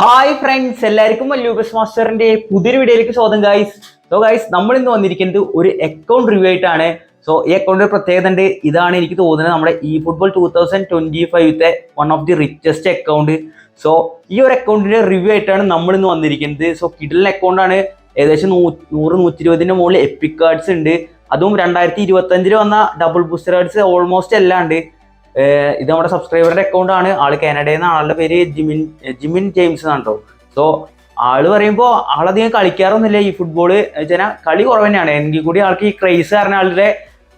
Hi friends എല്ലാവർക്കും ലൂബസ് മാസ്റ്ററിന്റെ പുതിയൊരു വീഡിയോയിലേക്ക് സ്വാഗതം ഗൈസ് സോ ഗൈസ് നമ്മൾ ഇന്ന് വന്നിരിക്കുന്നത് ഒരു അക്കൗണ്ട് റിവ്യൂ ആയിട്ടാണ്. സോ ഈ അക്കൗണ്ടിന്റെ പ്രത്യേകത ഉണ്ട്. ഇതാണ് എനിക്ക് തോന്നുന്നത് നമ്മുടെ ഈ football two thousand twenty ഫൈവത്തെ one of the richest account so ഈ ഒരു അക്കൗണ്ടിന്റെ റിവ്യൂ ആയിട്ടാണ് നമ്മൾ ഇന്ന് വന്നിരിക്കുന്നത്. സോ കിഡിലൻ അക്കൗണ്ട് ആണ്. ഏകദേശം നൂ നൂറ് നൂറ്റി മുകളിൽ എപ്പിക് കാർഡ്സ് ഉണ്ട്. അതും രണ്ടായിരത്തി ഇരുപത്തി അഞ്ചിൽ വന്ന ഡബിൾ ബൂസ്റ്റർ കാർഡ്സ് ഓൾമോസ്റ്റ് എല്ലാം ഉണ്ട്. ഇത് നമ്മുടെ സബ്സ്ക്രൈബറുടെ അക്കൗണ്ട് ആണ്. ആൾ കാനഡയിൽ നിന്ന് ആളുടെ പേര് ജിമിൻ ജിമിൻ ജെയിംസ് എന്നാണ് സോ ആൾ പറയുമ്പോൾ ആളധികം കളിക്കാറൊന്നുമില്ല. ഈ ഫുട്ബോൾ വെച്ചാൽ കളി കുറവ് തന്നെയാണ് എങ്കിൽ കൂടി ആൾക്ക് ഈ ക്രൈസ് കാരണം ആളുടെ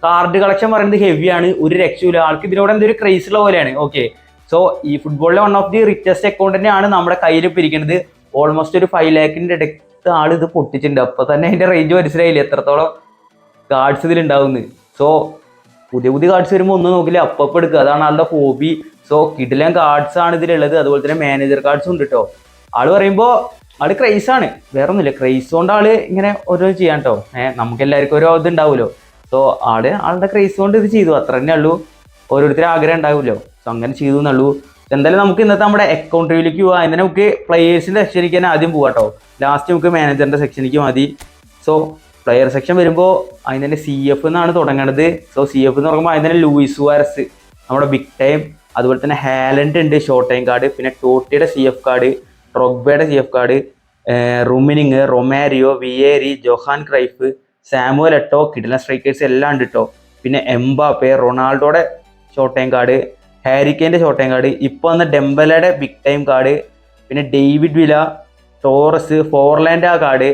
കാർഡ് കളക്ഷൻ പറയുന്നത് ഹെവിയാണ് ഒരു രക്ഷയില്ല ആൾക്ക് ഇതിനോട് എന്തൊരു ക്രൈസ് ഉള്ള പോലെയാണ്. ഓക്കെ സോ ഈ ഫുട്ബോളിലെ one of the richest account തന്നെയാണ് നമ്മുടെ കയ്യിൽ ഇപ്പോൾ ഇരിക്കുന്നത്. ഓൾമോസ്റ്റ് ഒരു ഫൈവ് ലാഖിന്റെ അടുത്ത് ആൾ ഇത് പൊട്ടിച്ചിട്ടുണ്ട്. അപ്പൊ തന്നെ അതിന്റെ റേഞ്ച് മനസ്സിലായില്ല? എത്രത്തോളം കാർഡ്സ് ഇതിലുണ്ടാവുന്നു. സോ പുതിയ പുതിയ കാർഡ്സ് വരുമ്പോൾ ഒന്നും നോക്കില്ല. അപ്പപ്പം എടുക്കുക. അതാണ് ആളുടെ ഹോബി സോ കിഡിലൻ കാർഡ്സ് ആണ് ഇതിലുള്ളത്. അതുപോലെ തന്നെ മാനേജർ കാർഡ്സും ഉണ്ട് കേട്ടോ ആൾ പറയുമ്പോൾ ആൾ ക്രൈസ് ആണ്. വേറെ ഒന്നുമില്ല ക്രൈസ് കൊണ്ട് ആൾ ഇങ്ങനെ ഓരോ ചെയ്യാൻ കേട്ടോ ഏഹ് നമുക്ക് എല്ലാവർക്കും ഓരോ ഇത് ഉണ്ടാവുമല്ലോ. സോ ആൾ ആളുടെ ക്രൈസ് കൊണ്ട് ഇത് ചെയ്തു. അത്ര തന്നെ ഉള്ളൂ. ഓരോരുത്തരും ആഗ്രഹം ഉണ്ടാവുമല്ലോ. സോ അങ്ങനെ ചെയ്തു എന്നുള്ളൂ. എന്തായാലും നമുക്ക് ഇന്നത്തെ നമ്മുടെ അക്കൗണ്ട് റിവ്യൂലേക്ക് പോവാം. അതിന് നമുക്ക് പ്ലേയേഴ്സിന്റെ സെക്ഷനിലേക്ക് തന്നെ ആദ്യം പോവാം കേട്ടോ ലാസ്റ്റ് നമുക്ക് മാനേജറിന്റെ സെക്ഷനിലേക്ക് മതി. സോ പ്ലെയർ സെക്ഷൻ വരുമ്പോൾ അതിന് തന്നെ സി എഫ് എന്നാണ് തുടങ്ങണത്. സോ സി എഫ് എന്ന് പറയുമ്പോൾ അതിന് തന്നെ ലൂയിസ് വാരസ് നമ്മുടെ ബിഗ് ടൈം അതുപോലെ തന്നെ ഹാലൻഡ് ഉണ്ട് ഷോർട്ട് ടൈം കാർഡ് പിന്നെ ടോട്ടിയുടെ C F card റൊഗ്ബയുടെ C F card Rummenigge Romario Vieri Johan Cruyff Samuel Eto'o കിഡ്ലൻ strikers എല്ലാം ഉണ്ട് കേട്ടോ പിന്നെ എംബാപ്പെ റൊണാൾഡോയുടെ ഷോർട്ട് ടൈം കാർഡ് ഹാരിക്കേന്റെ ഷോർട്ട് ടൈം കാർഡ് ഇപ്പോൾ വന്ന ഡെംബലയുടെ ബിഗ് ടൈം കാർഡ് പിന്നെ ഡേവിഡ് വില ടോറസ് ഫോർലാൻഡ് ആ കാർഡ്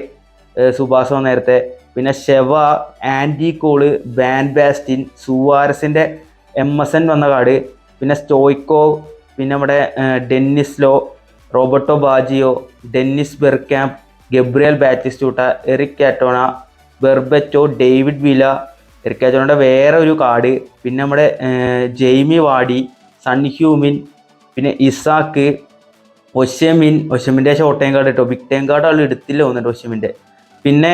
സുഭാസോ നേരത്തെ. പിന്നെ Sheva Andy Cole Van Basten സുവാരസിന്റെ M S N വന്ന കാർഡ് പിന്നെ സ്റ്റോയ്ക്കോ പിന്നെ നമ്മുടെ Denis Law Roberto Baggio Dennis Bergkamp Gabriel Batistuta Eric Cantona Berbatov David Villa Eric കാറ്റോണയുടെ വേറെ ഒരു കാർഡ് പിന്നെ നമ്മുടെ ജെയ്മി വാഡി സൺ ഹ്യൂമിൻ പിന്നെ ഇസാക്ക് ഒഷമിൻ ഒഷമിന്റെ ഷോർട്ട് ടൈം കാർഡ് കേട്ടോ ബിഗ് ടൈം കാർഡ് ആൾ എടുത്തില്ല തോന്നുന്നുണ്ട് ഒഷമിന്റെ പിന്നെ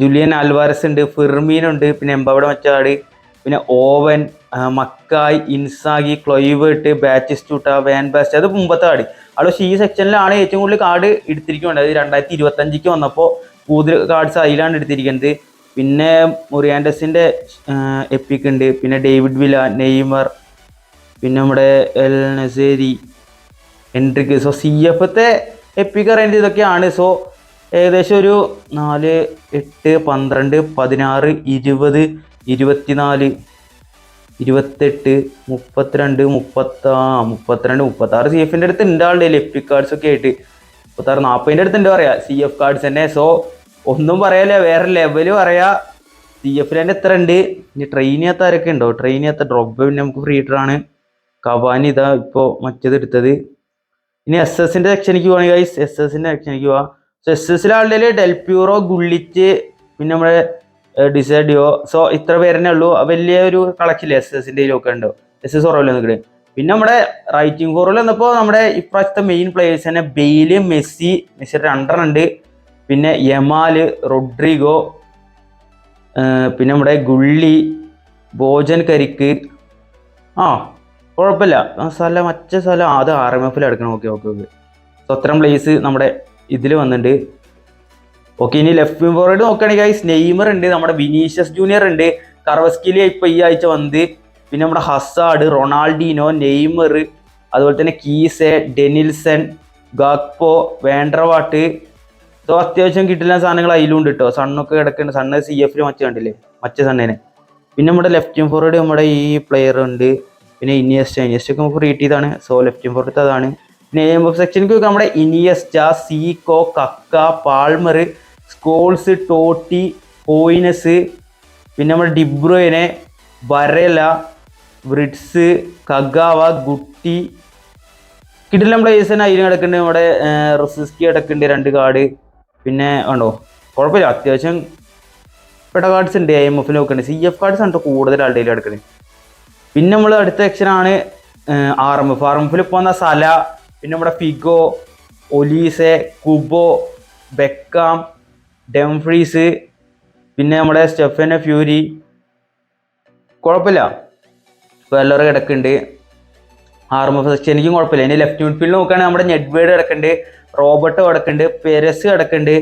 ജുലിയൻ ആൽവാരസ് ഉണ്ട് ഫിർമീൻ ഉണ്ട് പിന്നെ എംബവിടെ മച്ചാട് പിന്നെ Owen മക്കായ് Inzaghi Kluivert Batistuta van Basten അത് മുമ്പത്തെ കാർഡ് അവിടെ പക്ഷേ ഈ സെക്ഷനിലാണ് ഏറ്റവും കൂടുതൽ കാർഡ് എടുത്തിരിക്കുന്നത്. അത് രണ്ടായിരത്തി ഇരുപത്തഞ്ചിക്ക് വന്നപ്പോൾ കൂടുതൽ കാർഡ്സ് അതിലാണ് എടുത്തിരിക്കുന്നത്. പിന്നെ മുറിയാൻഡസിന്റെ എപ്പിക് ഉണ്ട്. പിന്നെ ഡേവിഡ് വില നെയ്മർ പിന്നെ നമ്മുടെ എൽ നസേരി എൻട്രിക്ക്. സോ സി എഫത്തെ എപ്പിക് അറിയേണ്ടത് ഇതൊക്കെയാണ്. സോ ഏകദേശം ഒരു നാല് എട്ട് പന്ത്രണ്ട് പതിനാറ് ഇരുപത് ഇരുപത്തിനാല് ഇരുപത്തെട്ട് മുപ്പത്തിരണ്ട് മുപ്പത്താ മുപ്പത്തിരണ്ട് മുപ്പത്താറ് സി എഫിന്റെ അടുത്ത് ഉണ്ട് ആളുടെ എപ്പിക് കാർഡ്സ് ഒക്കെ ആയിട്ട് മുപ്പത്താറ് നാൽപ്പതിന്റെ അടുത്ത് ഉണ്ട് പറയാം സി എഫ് കാർഡ്സ് തന്നെ. സോ ഒന്നും പറയാല്ല വേറെ ലെവൽ പറയാ. സി എഫിൽ തന്നെ എത്ര ഉണ്ട് ഇനി ട്രെയിൻ ചെയ്യാത്ത ആരൊക്കെ ഉണ്ടോ ട്രെയിൻ ചെയ്യാത്ത ഡ്രോപ്പ് പിന്നെ നമുക്ക് ഫ്രീ ആണ്. കവാനി ഇതാ ഇപ്പോൾ മറ്റേത് എടുത്തത്. ഇനി എസ് എസിന്റെ സെക്ഷനിലേക്ക് പോവാണെങ്കിൽ എസ് എസിന്റെ സെക്ഷനിലേക്ക് പോവാം. സോ എസ് എസിലെ ആളുടെ ഡെൽപ്യൂറോ ഗുള്ളിച്ച് പിന്നെ നമ്മുടെ ഡിസേഡിയോ സോ ഇത്ര പേരെന്നെ ഉള്ളൂ. വലിയ ഒരു കളക്ഷൻ എസ് എസിന്റെ ഒക്കെ ഉണ്ടോ എസ് എസ് ഓറോയിൽ നിൽക്കണേ പിന്നെ നമ്മുടെ റൈറ്റിംഗ് ഫോറിൽ വന്നപ്പോൾ നമ്മുടെ ഇപ്രാവശ്യത്തെ മെയിൻ പ്ലേയേഴ്സ് തന്നെ ബെയിൽ മെസ്സി മെസ്സി രണ്ടെണ്ണം ഉണ്ട്. പിന്നെ യമാൽ റൊഡ്രിഗോ പിന്നെ നമ്മുടെ ഗുള്ളി ഭോജൻ കരിക്ക്. ആ കുഴപ്പമില്ല. സ്ഥലം മറ്റേ സ്ഥലം അത് ആർ എം എഫിൽ എടുക്കണം. Okay okay okay. സോ അത്തരം പ്ലേസ് നമ്മുടെ ഇതിൽ വന്നിട്ടുണ്ട് ഓക്കെ ഇനി ലെഫ്റ്റ് ഫോർവേഡ് നോക്കുകയാണെങ്കിൽ ഗൈസ് നെയ്മർ ഉണ്ട് നമ്മുടെ വിനീഷ്യസ് ജൂനിയർ ഉണ്ട് കർവസ്കിലി ഇപ്പൊ ഈ ആഴ്ച വന്ന് പിന്നെ നമ്മുടെ ഹസാഡ് റൊണാൾഡിനോ നെയ്മർ അതുപോലെ തന്നെ കീസെ Denilson Gakpo van der Vaart. So അത്യാവശ്യം കിട്ടില്ല സാധനങ്ങൾ അതിലും ഉണ്ട് കേട്ടോ സണ്ണൊക്കെ കിടക്കുന്നുണ്ട് സണ്ണ് സി എഫിൽ മറ്റേ കണ്ടില്ലേ? മറ്റേ സണ്ണിനെ. പിന്നെ നമ്മുടെ ലെഫ്റ്റ് ഫോർവേഡ് നമ്മുടെ ഈ പ്ലെയർ ഉണ്ട് പിന്നെ ഇനിയസ്റ്റ് ഇനിയസ്റ്റ് ഒക്കെ നമുക്ക് റീറ്റ് ചെയ്താണ്. സോ ലെഫ്റ്റ് ഫോർവേഡ് അതാണ്. പിന്നെ ഓഫ് സെക്ഷനിക്ക് നമ്മുടെ Iniesta Zico Kaka Palmer Scholes Totti ഹോയിനസ് പിന്നെ നമ്മുടെ ഡിബ്രോയിനെ വരല ബ്രിഡ്സ് കഗാവ ഗുട്ടി. കിടിലം പ്ലേയേഴ്സിന് അതിന് കിടക്കുന്നുണ്ട്. നമ്മുടെ റിസിസ്കി കിടക്കുന്നുണ്ട് രണ്ട് കാർഡ്. പിന്നെ ഉണ്ടോ കുഴപ്പമില്ല. അത്യാവശ്യം പെട്ട കാർഡ്സ് ഉണ്ട്. ഐ എം എഫിൽ നോക്കുന്നുണ്ട്. സി എഫ് കാർഡ്സ് ആണ് കൂടുതൽ ആളുടെ കയ്യിൽ കിടക്കുന്നത് പിന്നെ നമ്മൾ അടുത്ത സെക്ഷനാണ് R M F R M എഫിൽ പോകുന്ന സല പിന്നെ നമ്മുടെ Figo Olise Kubo Beckham Dumfries പിന്നെ നമ്മുടെ സ്റ്റെഫന ഫ്യൂരി. കുഴപ്പമില്ല. ഇപ്പോൾ എല്ലാവരും കിടക്കുന്നുണ്ട്. ആർമ ഫസ്റ്റ് എനിക്കും കുഴപ്പമില്ല. ഇനി ലെഫ്റ്റ് മിഡ്ഫീൽഡ് നോക്കുകയാണെങ്കിൽ നമ്മുടെ നെഡ്വേഡ് കിടക്കുന്നുണ്ട്. റോബർട്ടോ കിടക്കുന്നുണ്ട്. പെരസ് കിടക്കുന്നുണ്ട്.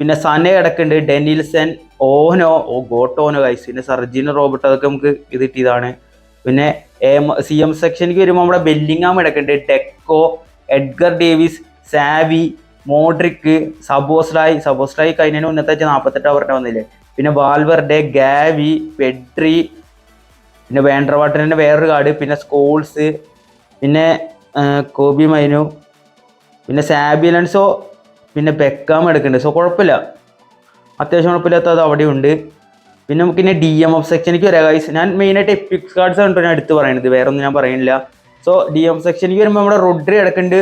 പിന്നെ സനെ കിടക്കുന്നുണ്ട്. ഡെനിൽസൺ ഓനോ ഓ ഗോട്ടോനോ ഗൈസ് പിന്നെ സർജീനോ റോബർട്ടോ അതൊക്കെ നമുക്ക് ഇത് കിട്ടിയതാണ്. പിന്നെ സി എം സെക്ഷനിലേക്ക് വരുമ്പോൾ നമ്മുടെ ബെല്ലിങ്ങാം കിടക്കുന്നുണ്ട് ടെക്കോ Edgar Davids Xavi Modric Szoboszlai Szoboszlai കഴിഞ്ഞതിന് മുന്നത്തെ നാൽപ്പത്തെട്ട് ഓവറിന്റെ വന്നില്ലേ? പിന്നെ വാൽവറുടെ ഗാവി പെഡ്രി പിന്നെ വേണ്ടർവാട്ടറിന്റെ വേറൊരു കാർഡ്. പിന്നെ സ്കോൾസ് പിന്നെ കോബി മൈനു പിന്നെ സാബി ലൻസോ പിന്നെ ബെക്കാം എടുക്കുന്നുണ്ട് സോ കുഴപ്പമില്ല. അത്യാവശ്യം കുഴപ്പമില്ലാത്തത് അവിടെ ഉണ്ട് പിന്നെ നമുക്ക് ഇനി ഡി എം എഫ് സെക്ഷനിലേക്ക് വരാം ഗൈസ് ഞാൻ മെയിനായിട്ട് എപ്പിക്സ് കാർഡ്സ് ആണ് ഞാൻ എടുത്ത് പറയുന്നത് വേറെ ഒന്നും ഞാൻ പറയുന്നില്ല സോ ഡി എം സെക്ഷനിലേക്ക് വരുമ്പോൾ നമ്മുടെ റൊഡ്രി അടക്കുന്നുണ്ട്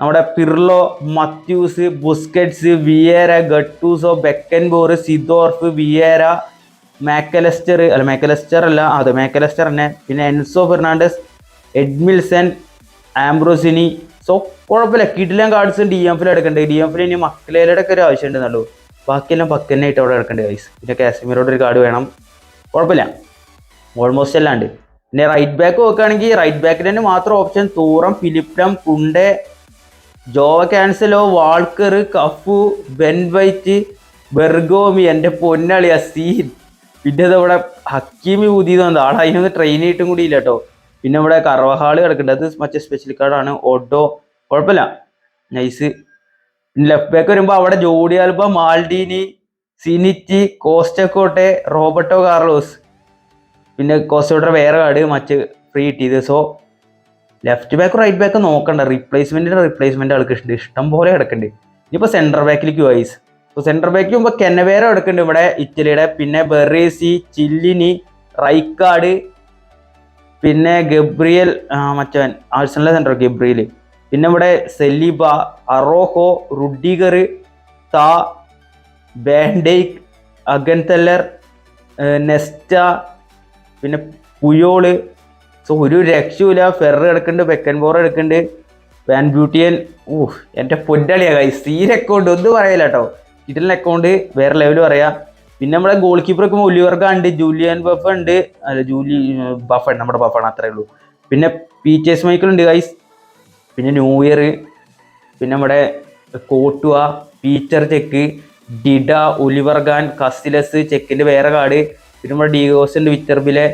നമ്മുടെ Pirlo Matthaus Busquets Vieira Gattuso Beckenbauer Seedorf Vieira Mac Allister അല്ല മാക്കലസ്റ്റർ അല്ല അതെ മാക്കലസ്റ്റർ തന്നെ. പിന്നെ Enzo Fernandez Edmilson Ambrosini so കുഴപ്പമില്ല. കിടിലൻ കാർഡ്സ് ഡി എം ഫിൽ എടുക്കണ്ടേ ഡി എം ഫിൽ ഇനി മക്കളേലയുടെ ഒക്കെ ഒരു ആവശ്യം ഉണ്ടെന്നുള്ളൂ ബാക്കിയെല്ലാം പക്കന്നായിട്ട് അവിടെ കിടക്കേണ്ട ഗൈസ് പിന്നെ കാശ്മീരോട് ഒരു കാർഡ് വേണം. കുഴപ്പമില്ല. ഓൾമോസ്റ്റ് എല്ലാം പിന്നെ റൈറ്റ് ബാക്ക് നോക്കുകയാണെങ്കിൽ റൈറ്റ് ബാക്കിൽ തന്നെ മാത്രം option Thuram Philipp Lahm Kounde Joao Cancelo Walker Cafu Ben White Bergomi എന്റെ പൊന്നളിയ സീൻ. പിന്നെ ഇവിടെ ഹക്കീമി ഊതിയതുണ്ട് ആൾ അതിനൊന്ന് ട്രെയിൻ ആയിട്ടും കൂടി ഇല്ല കേട്ടോ പിന്നെ ഇവിടെ കറവഹാൾ കിടക്കേണ്ടത് മറ്റേ സ്പെഷ്യൽ കാർഡാണ് ഓട്ടോ കുഴപ്പമില്ല. നൈസ് ലെഫ്റ്റ് ബാക്ക് വരുമ്പോൾ അവിടെ ജോഡി ആൽബ മാൾഡീനി സിനിറ്റി കോസ്റ്റക്കോട്ടെ റോബർട്ടോ കാർലോസ്. പിന്നെ കോസ്റ്റോട്ടർ വേറെ കാർഡ് മറ്റ് ഫ്രീ കിട്ടിയത്. So left back right back നോക്കണ്ട. റീപ്ലേസ്മെന്റിന്റെ റീപ്ലേസ്മെന്റ് ആൾക്ക് ഇഷ്ടം. ഇഷ്ടം പോലെ കിടക്കുന്നുണ്ട് ഇനിയിപ്പോൾ സെന്റർ ബാക്കിലേക്ക് വൈസ് സോ സെന്റർ ബാക്ക് മുമ്പ് കെനവേര എടുക്കുന്നുണ്ട് ഇവിടെ ഇറ്റലിയുടെ. പിന്നെ ബെറേസി ചില്ലിനി റൈക്കാർഡ് പിന്നെ ഗബ്രിയൽ മറ്റവൻ. ആഴ്സണിലെ സെന്റർ ഗബ്രിയൽ പിന്നെ ഇവിടെ സെലിബ അറോഹോ റുഡിഗർ താ ബാൻഡേക്ക് അഗൻതെല്ലർ നെസ്റ്റ പിന്നെ പുയോൾ സോ ഒരു രക്ഷയില്ല ഫെറർ എടുക്കുന്നുണ്ട് ബെക്കൻബോർ എടുക്കുന്നുണ്ട് വാൻ ബ്യൂട്ടിയൻ ഊഹ് എന്റെ പൊന്നളിയാ കൈ സീൻ അക്കൗണ്ട് ഒന്നും പറയില്ല കേട്ടോ. ഇതിൽ അക്കൗണ്ട് വേറെ ലെവൽ പറയാം. പിന്നെ നമ്മുടെ ഗോൾ കീപ്പറൊക്കെ ഒലിവർഗ ഉണ്ട് ജൂലിയൻ ബഫ് ഉണ്ട് അല്ല ജൂലി ബഫ നമ്മുടെ ബഫാണ് അത്രേ ഉള്ളൂ. പിന്നെ പീച്ചേഴ്സ് മൈക്കിൾ ഉണ്ട് ഗൈസ് പിന്നെ ന്യൂ ഇയർ പിന്നെ നമ്മുടെ കോട്ടുവ പീച്ചർ ചെക്ക് ഡിഡ ഒലിവർഗാൻ കസിലസ് ചെക്കിന്റെ വേറെ കാർഡ് പിന്നെ നമ്മുടെ ഡീഗോസ് ഉണ്ട് വിറ്റർബിലെ.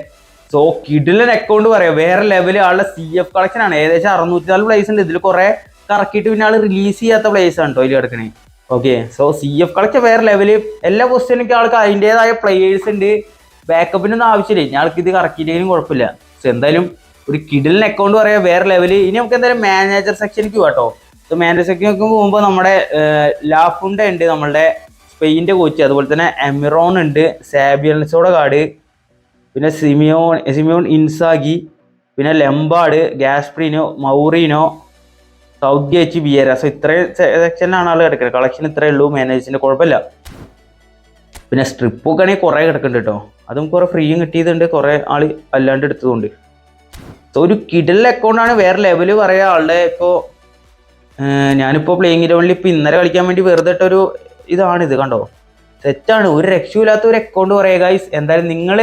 സോ കിഡിലൻ അക്കൗണ്ട് പറയാം. വേറെ ലെവൽ ആളുടെ സി എഫ് കളക്ഷൻ ആണ്. ഏകദേശം അറുന്നൂറ്റി നാല് പ്ലേസ് ഉണ്ട്. ഇതിൽ കുറേ കറക്കിയിട്ട് പിന്നെ ആൾ റിലീസ് ചെയ്യാത്ത പ്ലേസ് ആണ് കേട്ടോ ഇതിൽ കിടക്കണേ. Okay so C F collection വേറെ ലെവൽ എല്ലാ പൊസിഷനിലേക്ക് ആൾക്ക് അതിന്റെതായ പ്ലേയേഴ്സ് ഉണ്ട്. ബാക്കപ്പിനൊന്നും ആവശ്യമില്ല. ഞങ്ങൾക്ക് ഇത് കറക്കിയില്ലെങ്കിലും കുഴപ്പമില്ല. സോ എന്തായാലും ഒരു കിഡിലിന് അക്കൗണ്ട് പറയാം വേറെ ലെവൽ ഇനി നമുക്ക് എന്തായാലും മാനേജർ സെക്ഷനിലേക്ക് കേട്ടോ സോ മാനേജർ സെക്ഷനിലേക്ക് പോകുമ്പോൾ നമ്മുടെ ലാഫുണ്ട ഉണ്ട് നമ്മളുടെ സ്പെയിന്റെ കോച്ച് അതുപോലെ തന്നെ എമിറോൺ ഉണ്ട് സാബിയൻസോടെ കാർഡ് പിന്നെ സിമിയോൺ സിമിയോൺ ഇൻസാഗി പിന്നെ ലെമ്പാട് ഗാസ്പ്രീനോ മൗറീനോ സൗദി എച്ച് ബിയര. സോ ഇത്രയും സെക്ഷനിലാണ് ആൾ കിടക്കുന്നത് കളക്ഷൻ ഇത്രയേ ഉള്ളൂ മാനേജേഴ്സിന്റെ കുഴപ്പമില്ല. പിന്നെ സ്ട്രിപ്പ് ഒക്കെ ആണെങ്കിൽ കുറേ കിടക്കുന്നുണ്ട് കേട്ടോ അതും കുറേ ഫ്രീയും കിട്ടിയതുണ്ട് കുറേ ആൾ അല്ലാണ്ട് എടുത്തതുണ്ട്. സോ ഒരു കിഡൽ അക്കൗണ്ടാണ് വേറെ ലെവൽ പറയുക ആളുടെ ഇപ്പോൾ ഞാനിപ്പോൾ പ്ലേയിങ് ഗ്രൗണ്ടിൽ ഇപ്പോൾ ഇന്നലെ കളിക്കാൻ വേണ്ടി വെറുതെ ഇട്ടൊരു ഇതാണിത് കണ്ടോ? സെറ്റാണ് ഒരു രക്ഷയില്ലാത്ത ഒരു അക്കൗണ്ട് പറയുക ഗൈസ് എന്തായാലും നിങ്ങൾ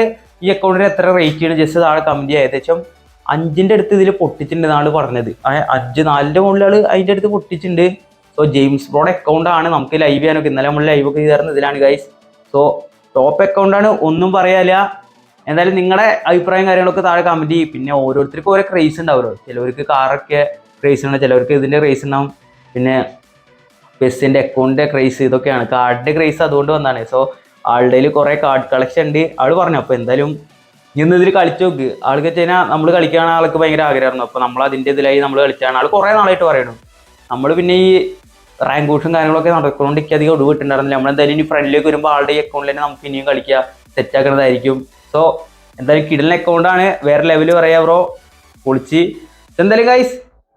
ഈ അക്കൗണ്ടിന് എത്ര റേറ്റ് ചെയ്യണം? ജസ്റ്റ് താഴെ ചെയ്യുക. ഏകദേശം അഞ്ചിന്റെ അടുത്ത് ഇതിൽ പൊട്ടിച്ചിട്ടുണ്ട് എന്നാണ് പറഞ്ഞത്. അഞ്ച് നാലിന്റെ മുകളിൽ ആൾ അതിന്റെ അടുത്ത് പൊട്ടിച്ചിട്ടുണ്ട്. സോ ജെയിംസ് ബ്രോഡ് അക്കൗണ്ടാണ് നമുക്ക് ലൈവ് ചെയ്യാനൊക്കെ ഇന്നലെ നമ്മൾ ലൈവ് ഒക്കെ ചെയ്തായിരുന്നു ഇതിലാണ് ഗൈസ് സോ ടോപ്പ് അക്കൗണ്ടാണ് ഒന്നും പറയാനില്ല. എന്തായാലും നിങ്ങളുടെ അഭിപ്രായം കാര്യങ്ങളൊക്കെ താഴെ കമന്റ് ചെയ്യും. പിന്നെ ഓരോരുത്തർക്കും ഓരോ ക്രേസ് ഉണ്ടാവുമല്ലോ ചിലവർക്ക് കാറൊക്കെ ക്രേസ് ഉണ്ടാവും ചിലവർക്ക് ഇതിന്റെ ക്രേസ് ഉണ്ടാവും. പിന്നെ ബസ്സിന്റെ അക്കൗണ്ടിന്റെ ക്രേസ് ഇതൊക്കെയാണ്. കാർഡിന്റെ ക്രേസ് അതുകൊണ്ട് വന്നാണ്. സോ ആളുടെ കയ്യിൽ കുറേ കാർഡ് കളക്ഷൻ ഉണ്ട്. ആൾ പറഞ്ഞു അപ്പോൾ എന്തായാലും ഇന്ന് ഇതിൽ കളിച്ചു നോക്ക്. ആൾക്ക് വെച്ച് കഴിഞ്ഞാൽ നമ്മൾ കളിക്കാൻ ആൾക്ക് ഭയങ്കര ആഗ്രഹമായിരുന്നു. അപ്പോൾ നമ്മൾ അതിന്റെ ഇതിലായി നമ്മൾ കളിച്ചാണ്. ആൾ കുറേ നാളായിട്ട് പറയണു നമ്മൾ പിന്നെ ഈ റാങ്ക് കൂട്ടും കാര്യങ്ങളൊക്കെ നടക്കുന്നതുകൊണ്ട് അധികം ഒടുവിട്ടുണ്ടായിരുന്നില്ല നമ്മൾ എന്തായാലും ഇനി ഫ്രണ്ടിലേക്ക് വരുമ്പോൾ ആളുടെ ഈ അക്കൗണ്ടിൽ തന്നെ നമുക്ക് ഇനിയും കളിക്കുക സെറ്റ് ആക്കുന്നതായിരിക്കും സോ എന്തായാലും കിടലിന് അക്കൗണ്ടാണ് വേറെ ലെവൽ പറയാ ബ്രോ പൊളിച്ച്. എന്തായാലും ഗൈസ്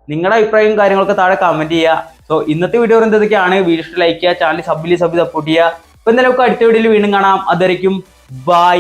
നിങ്ങളുടെ അഭിപ്രായവും കാര്യങ്ങളൊക്കെ താഴെ കമന്റ് ചെയ്യുക സോ ഇന്നത്തെ വീഡിയോ എന്തൊക്കെയാണ്? വീഡിയോ ലൈക്ക് ചെയ്യുക ചാനൽ സബിലി സബ് സപ്പോർട്ട് ചെയ്യുക. അപ്പോൾ എന്തായാലും നമുക്ക് അടുത്ത വീഡിയോയിൽ വീണ്ടും കാണാം. അതുവരെയും ബൈ